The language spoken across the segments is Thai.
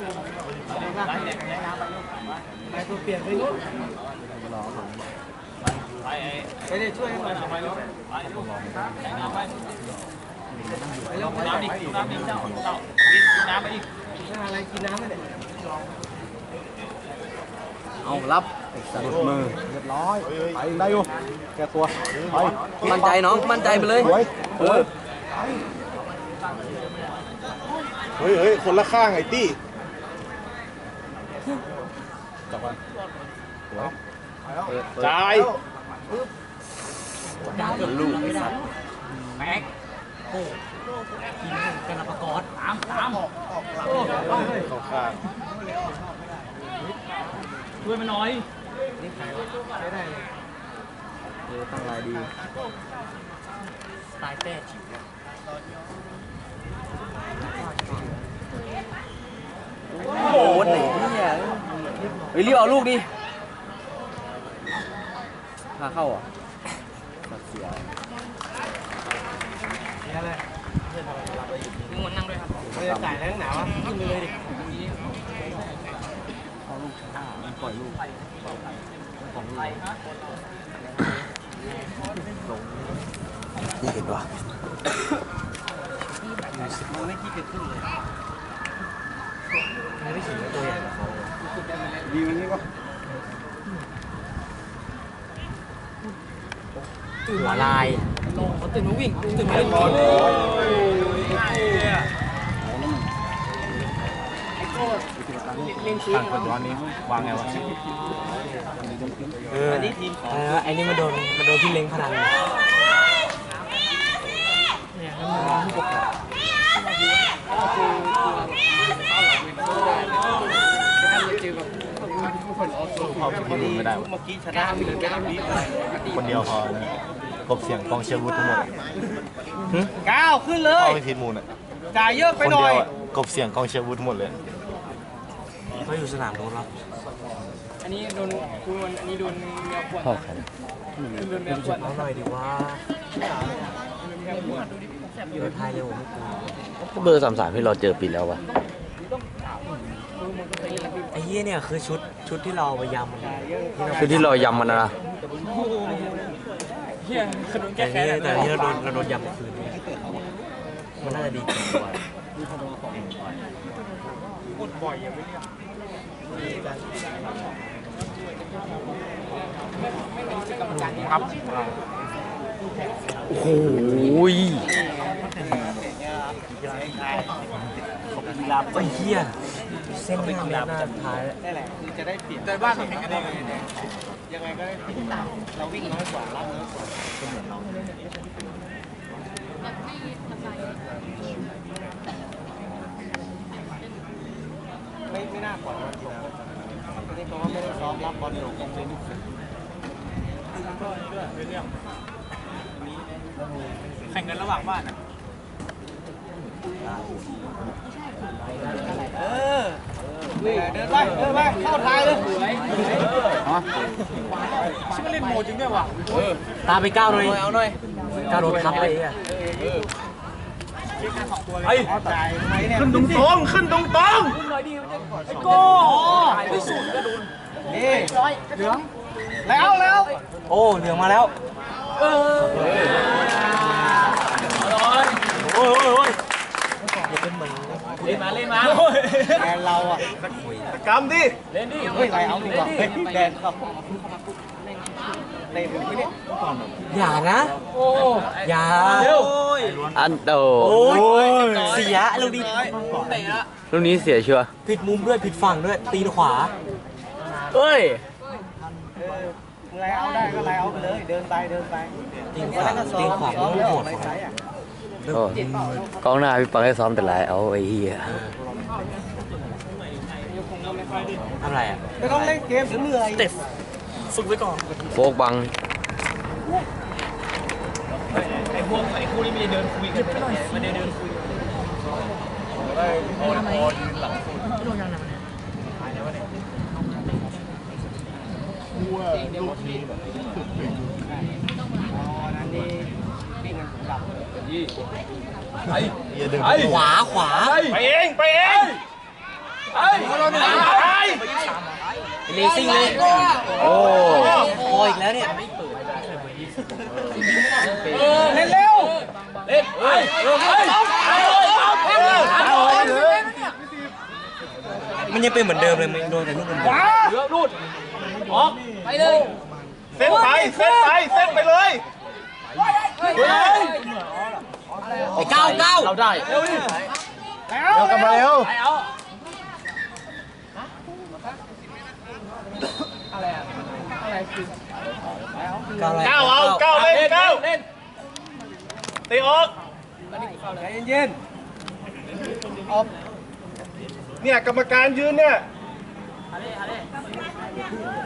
ไปตัวเปลี่ยนไปนู้นไปเลยช่วยกันหน่อยไปแล้วไปแล้วไปแล้วน้ำดิน้ำดิเจ้าเจ้าน้ำไปอีกอะไรกินน้ำไม่ได้เอารับสะดุดมือเรียบร้อยไปได้อยู่แกตัวไปมั่นใจน้องมั่นใจไปเลยเออเฮ้ยเฮ้ยคนละข้างไอ้ตี้ จับมันจ่ายลูกแม็กโอ้กินกันละประกอดสามสามเข้าข้างช่วยมาหน่อยเออตั้งลายดีตายแต่ฉิวโอ้โหไหน เนี่ยเฮ้ยรีบเอาลูกดิพาเข้าอะเสียอะไรมึงมันนั่งด้วยครับไม่ได้จ่ายแรงหนาวะขึ้นไปเลยดิเข้าลูกช้ามันปล่อยลูกของลูกนี่เห็นปะมันไม่ขี้เกียจขึ้นเลย ไม่ได้ฉีดตัวใหญ่กว่าเขาดีมันนี่ปะหัวลายเขาตื่นมาวิ่งตื่นมาเล่นบอลทางคนร้อนนี้วางไงวะอันนี้ทีมเออไอ้นี่มาโดนมาโดนพี่เล้งพนันพอดีเมื่อ กี้ชนะมีแก้วนี้คนเดียวพอนะกบเสียงกองเชียร์วุฒิทั้งหมดก้าวขึ้นเลยเข้าไปทีมมูลอะจ่ายเยอะไปคนหน่เดีอยยวอะกบเสียงกองเชียร์วุฒิทั้งหมดเลยเขาอยู่สนามโน้นแล้วอันนี้โดนคุณอันนี้โดนเมียขวดเข้าใครโดนเมียขวดเอาหน่อยดีว่าอยู่ไทยเร็วไม่กลัวเบอร์สามสามที่เราเจอปีแล้ววะ ไอ้เหี้ยเนี่ยคือชุดชุดที่เราไปยำมันคือที่เรายำมันนะนะเฮียขนมแก้แต่แค้นี่นแต่ที่เราโดนเราโดนยำเมื่อคืนนี้มันน่าจะดีกว่า พูดบ่อยยังไม่เรียกครับโอ้โหย ไอ้เหี้ยเส้นห้าเมตรหน้าท้ายแล้วนั่นแหละคือจะได้เปลี่ยนแต่บ้านเราแข่งกันเองยังไงก็ได้เปลี่ยนเราวิ่งน้อยกว่ารับน้อยกว่าไม่ไม่น่าปล่อยมันนะนี่เพราะว่าไม่ได้ซ้อมรับบอลหลงเป็นลูกศิษย์แข่งกันระหว่างบ้านอะ เออเดินไปเดินไปเข้าทายเลยชื่อเล่นโมจริงด้วยว่ะตามไปก้าวหน่อยเอาหน่อยก้าวโดนทับไปอะไอ้จ่ายไหมเนี่ยขึ้นตรงตรงขึ้นตรงตรงโก้นี่เหลืองแล้วแล้ว โอ้เหลืองมาแล้ว เล่นมาเล่นมาแทนเราอะกำดิเล่นดิเฮ้ยไรเอาดีกว่าเฮ้ยแดนครับเต็มไปเนี่ยอย่านะ โอ้อย่าเร็วอันโดโอ้ยเสียลูกนี้เตะละลูกนี้เสียชัวร์ผิดมุมด้วยผิดฝั่งด้วย ตีนขวาเอ้ยเออไรเอาได้ก็ไรเอาไปเลย เดินไปเดินไปตีนขวาตีนขวาซ้อมไม่แล้วโหดไรไซส์อะ โอ้กองหน้าพี่ปังให้ซ้อมแต่หลายเอาไอ้เหี้ยทำไรอะไม่ต้องเล่นเกมเดี๋ยวเหนื่อยฝึกไว้ก่อนโฟกบังไอ้พวกไอ้คู่นี้ไม่ได้เดินคุยกันไม่ได้เดินคุยอ๋อนั่นนี่ ปิ้งกันผมดับอย่าเดินขวาขวาไปเองไปเองเลซิ่งเลยโอ้โอ้อีกแล้วเนี่ยมันยังเป็นเหมือนเดิมเลยมันโดนแต่ลูกเดิมเส้นไปเส้นไปเส้นไปเลยไอ้ เก้าเก้าเราได้เร็วกลับมาเร็วเก้าอะไรเก้าเอาเก้าเล่นเก้าตีออกเย็นออกเนี่ยกรรมการยืนเนี่ย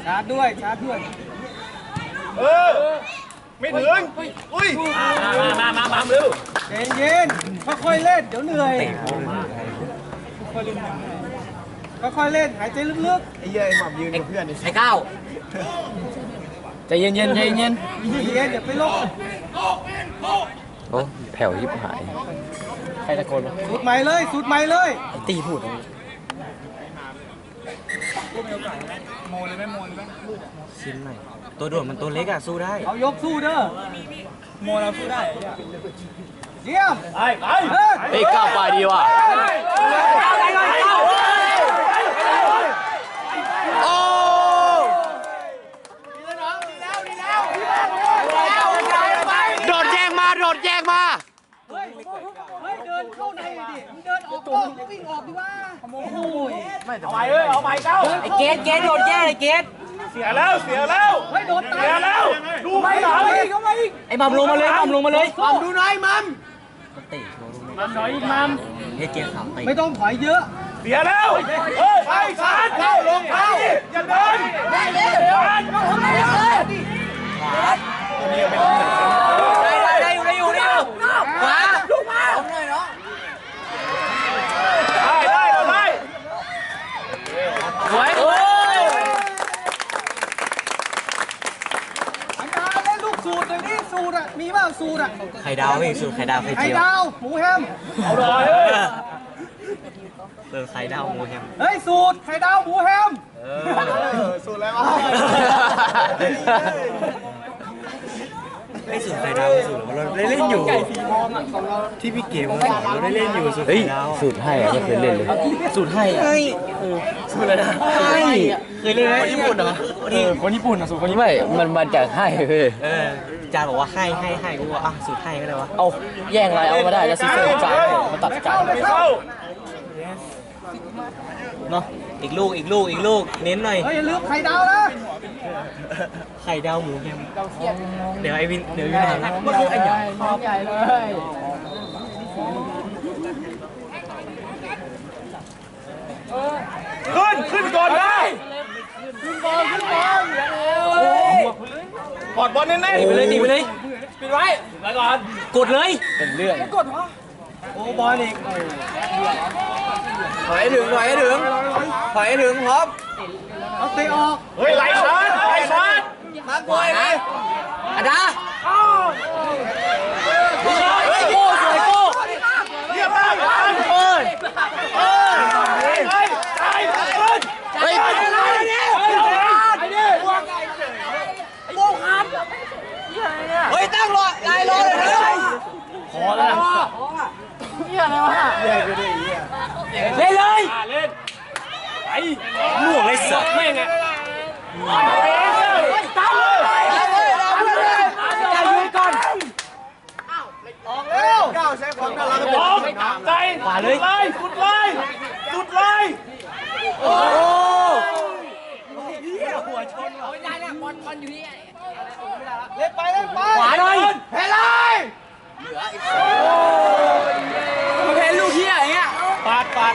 ชาร์จด้วยชาร์จด้วยเออ ไม่ถึงอุ้ยมามามาเร็วใจเย็นค่อยๆเล่นเดี๋ยวเหนื่อยค่อยๆเล่นหายใจลึกไอ้เหี้ยไอ้หม่ำยืนกับเพื่อนไอ้ไอ้เก้าๆใจเย็นๆใจเย็นเย็นอย่าไปลงโอ้แผ่วยิบหายใครตะโกนสูดใหม่เลยสูดใหม่เลย ตีพูดชิ้นใหม่ ตัวด่วนมันตัวเล็กอะสู้ได้ เอายกสู้เด้อโมเราสู้ได้เยี่ยมไปไปเฮ้ยเฮ้ยก้าวไปดีว่ะโอ้โดดแยกมาโดดแยกมาเฮ้ยเฮ้ยเดินเข้าในดิมึงเดินออกกล้องวิ่งออกดีว่าโอ้โหเอาไปเอ้ยเอาไปเก้าไอ้เกตเกตโดนแย่ไอ้เกตเสียแล้วเสียแล้วเฮ้ยโดนตายเสียแล้วดูไม่หลังเข้ามาอีกไอ้บัมลงมาเลยบัมลงมาเลยมัมดูหน่อยมัมเตะโชว์ลงมาหน่อยมัมเฮ้ยเกตขาวเตะไม่ต้องถอยเยอะ เสียแล้วเฮ้ยไปชาร์จเข้าลงเข้าอย่าเดินได้เลยเดิน ได้ได้ได้อยู่ได้อยู่ได้อยู่ขวา ได้ได้เราได้ สวยโอ้ย อันดาเล่นลูกสูตรเลยนี่สูตรอะมีบ้างสูตรอะ ไข่ ดาวพี่สูตรไข่ดาวไข่ไข่เจียวดาวหมูแฮม เอาหน่อยเฮ้ยเออไข่ดาวหมูแฮมเฮ้ย สูตรไข่ดาวหมูแฮมสุดแล้ว ไอ้สูตรไข่ดาวสูตรเราได้เล่นอยู่ ที่พี่เกมมาสอนเราได้เล่นอยู่สูตรเฮ้ยไข่ดาวสูตรให้อะไม่เคยเล่นเลยสูตรให้เฮ้ยสูตรอะไรนะให้เคยเล่นไหมคนญี่ปุ่นเหรอคนญี่ปุ่นอะสูตรคนญี่ปุ่นไม่มันมาจากให้เว้ยเออจานบอกว่าให้ให้ให้กูว่าอะสูตรให้ก็ได้วะเอาแย่งอะไรเอามาได้แล้วซีเซอร์จานมาตัดจานไม่เข้าเนาะอีกลูกอีกลูกอีกลูกเน้นหน่อยเฮ้ยอย่าลืมไข่ดาวนะ ไข่ดาวหมูแฮมเดี๋ยวไอวินเดี๋ยววินถามนะมันคือไอ้ใหญ่ขึ้นขึ้นก่อนได้ขึ้นบอลขึ้นบอลกอดบอลแน่นตีไปเลยตีไปเลยๆปิดไว้ไว้ก่อนกดเลยเป็นเรื่องโอ้บอลอีกถอยให้ถึงถอยให้ถึงถอยให้ถึงพร้อมเอาเตะออกเฮ้ยไหลชาร์จไหลชาร์จ มาบวยนะอาดาเฮ้ยโก้สวยโก้เยี่ยมมากเอ้ยเอ้ยเฮ้ยเฮ้ยขึ้นเฮ้ยไอ้เนี่ยไอ้เนี่ยเฮ้ยตั้งรอลายรอเลยนะเล่นเลยเล่นไปหน่วงเลยสัตว์แม่งอะ อย่ายืนก่อน ก้าวใช้ความน่ารักออกใจขวาเลยสุดเลยสุดเลยสุดเลยเล่นไปเล่นไปขวาหน่อยเฮ้ยเลยมันเป็นลูกเฮียอย่างเงี้ยปาดปาด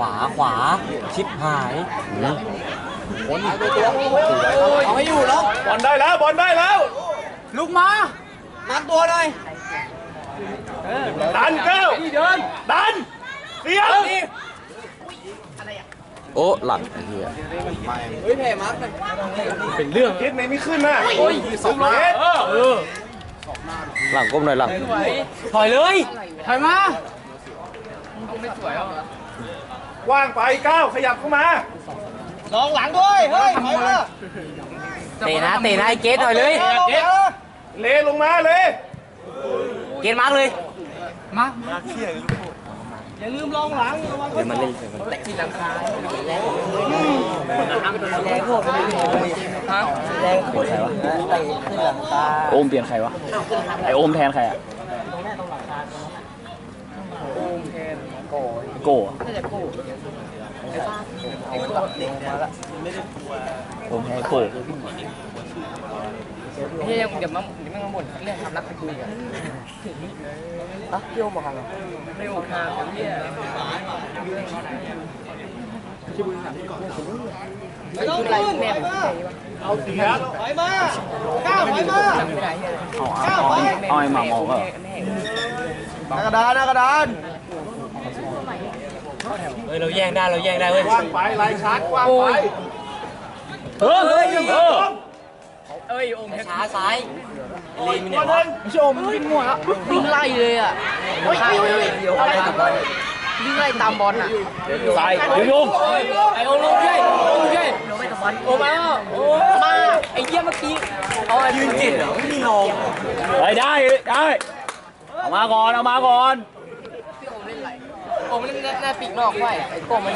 วาขวาชิปหายเอาให้อยู่แล้วบอลได้แล้วบอลได้แล้ว ลุกมานักตัวหน่อยดันเก้าดันเสียงโอ้หลังไอ้เหี้ยเฮ้ยแผ่มาร์กหน่อยเป็นเรื่องคิดไหนไม่ขึ้นน่ะโอ้ยสองเมตรหลังก้มหน่อยหลังถอยเลยถอยมา ว่างไปเก้าขยับเข้ามาลองหลังด้วย เฮ้ยถอยมาเตะนะเตะนะไอ้เกตถอยเลยเลลงมาเลยเกตมาร์กเลย มาอย่าลืมลองหลังระวังเดี๋ยวมันเล่นใส่มันแรงโคตรใครวะเตะขึ้นหลังคาโอมเปลี่ยนใครวะไอโอมแทนใครอะ โก้อะโอมแทนโก้เฮ้ยเดี๋ยวมาเดี๋ยวมาหมดเรื่องความรักไปคุยกันอะพี่โอมบอกครับไม่โอมครับเฮียไม่ต้องขึ้นแม่เอาเสียถอยมาก้าวถอยมาเอาเอาเอาไอ้หมาหมอกก็หน้ากระดานหน้ากระดาน เฮ้ยเราแย่งได้เราแย่งได้เว้ยว่างไปลายชาร์จว่างไปเฮ้ยเฮ้ยเออเอ้ยโอมช้าซ้ายลีนตัวหนึ่งชมวิ่งมั่วแล้ววิ่งไล่เลยอะโอ้ยโอ้ยอะไรกับบอลวิ่งไล่ตามบอลอะใส่ยุงยุงไอโอลงด้วยโอลงด้วยโอมาโอมาไอ้เยี่ยเมื่อกี้เอาไอ้ยืนจิตเหรอไม่มีลงไปได้ได้เอามาก่อนเอามาก่อน โอมเล่นหน้าปีกนอกไว้ไอ้โก้มัน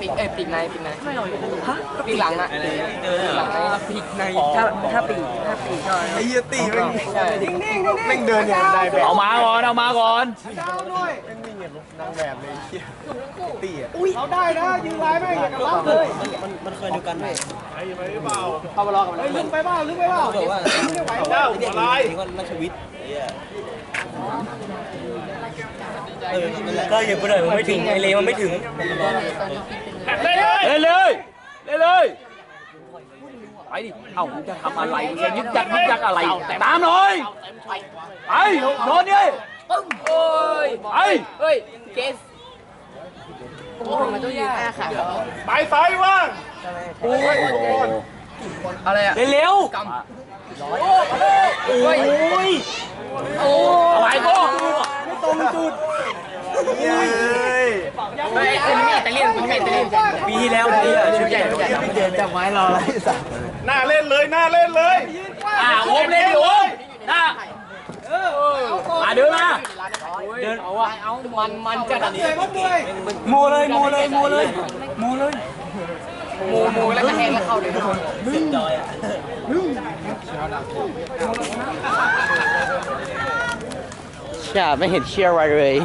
ปีกเอ้ยปีกในปีกในไม่หรอกฮะปีกหลังอะปีกหลังในปีกในถ้าถ้าปีกถ้าปีกก็ไอ้เหี้ยตีแม่งใช่นิ่งๆนิ่งๆแม่งเดินอย่างได้แบบเอามาก่อนเอามาก่อนเจ้าด้วยแม่งวิ่งอย่างนางแบบเลยไอ้เหี้ยตีอะเอาได้นะยืนไล่แม่งอย่างกับรับเลยมันเคยดูกันไหมเข้ามารอกับมันเฮ้ยลึกไปเปล่าลึกไปเปล่าบอกว่าไม่ไหวเก้าอะไร ก็อย่าไปเลยมันไม่ถึงไอเลมันไม่ถึงได้เลยเล่นเลยเล่นเลยไปดิ เอ้ามึงจะทำอะไรมึงจะยึดยักยึดยักอะไร ตามหน่อย ไปโดนดิโอ้ยไปเฮ้ย เกสโอ้มันต้องยืนหน้าขาไปซ้ายว่างอะไรอะเร็วกำโอ้ย โอ้ไปโก้เฮ้ย ไม่ไอ้นี่แต่เล่นไม่แต่เล่นปีที่แล้วปีอะชุดใหญ่ชุดใหญ่พี่เจนจับไม้รออะไรสัตว์หน้าเล่นเลยหน้าเล่นเลยอ่าโอมเล่นอยู่นะอ่าเดินมาเดินเอาอะเอามันมันจัดอันนี้มันด้วยโมเลยโมเลยโมเลยโมเลยมโมแล้วก็แทงแล้วเข้าเลยเชี่ยไม่เห็นเชียร์อะไรเลย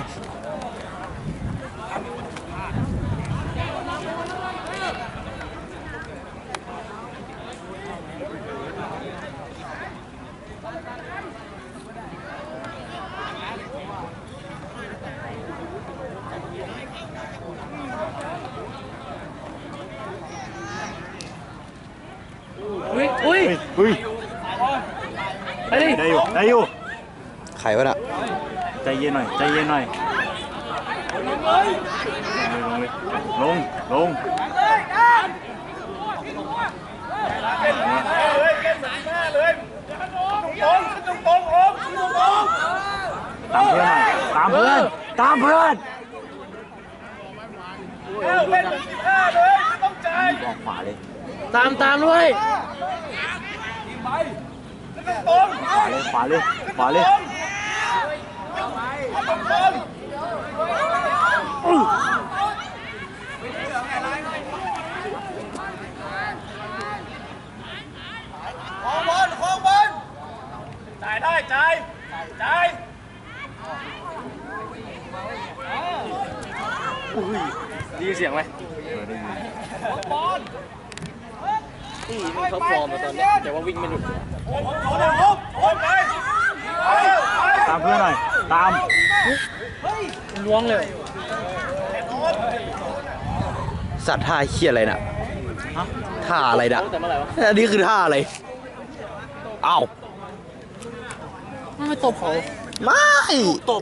ยอุ้ยอุ้ยไปดิได้อยู่ได้อยู่ใครวะน่ะใจเย็นหน่อยใจเย็นหน่อยลงลงเลยเล่นหน้าเลยตรงตรงตรงโอ้ตรงตรงตามเพื่อนหน่อยตามเพื่อนตามเพื่อนเอ้าเล่นหน้าเลยไม่ต้องใจออกขวาเลย ตามตามด้วยตรงขวาเลยขวาเลยขวาเลยตรงตรงของบอลของบอลจ่ายได้จ่ายจ่ายได้ยินเสียงไหม มันเขาฟอร์มมาตอนนี้แต่ว่าวิ่งไม่หลุดตามเพื่อนหน่อย ตาม ล้วงเลยสัตว์ท่าเคียอะไรน่ะท่าอะไรน่ะอันนี้คือท่าอะไรอ้าว ไม่ตบเขา ไม่ ตบ